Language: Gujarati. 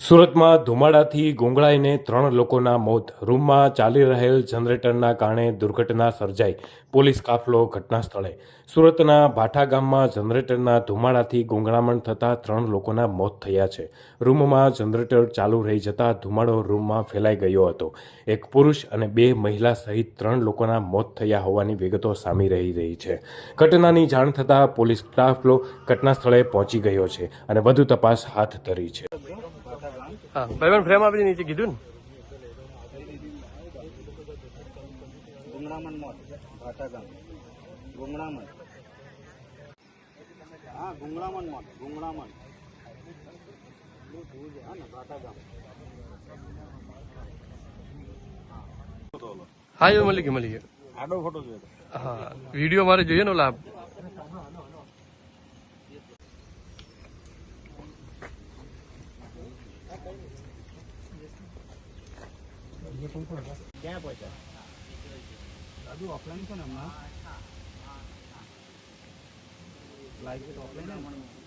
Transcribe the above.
સુરતમાં ધુમાડાથી ગુંગળાઈને ત્રણ લોકોના મોત. રૂમમાં ચાલી રહેલ જનરેટરના કારણે દુર્ઘટના સર્જાઈ. પોલીસ કાફલો ઘટના સ્થળે સુરતના ભાઠા ગામમાં જનરેટરના ધુમાડાથી ગુંગળામણ થતાં ત્રણ લોકોના મોત થયા છે. રૂમમાં જનરેટર ચાલુ રહી જતા ધુમાડો રૂમમાં ફેલાઈ ગયો હતો. એક પુરુષ અને બે મહિલા સહિત ત્રણ લોકોના મોત થયા હોવાની વિગતો સામી રહી રહી છે. ઘટનાની જાણ થતાં પોલીસ કાફલો ઘટના સ્થળે પહોંચી ગયો છે અને વધુ તપાસ હાથ ધરી છે. હા ભાઈ ફ્રેમ આપી નીચે કીધું ને? હા ગુંગળામણ મોત ગુંગળામણ હા ને હા એ મળી ગયું મળી ગયું. આડો ફોટો જોયો. હા વીડિયો મારે જોઈએ ને ઓલા ક્યાં પહોંચ્યા દાદુ ઓફલાઈન છે. ને હમણાં લાઈવ ઓફલાઈન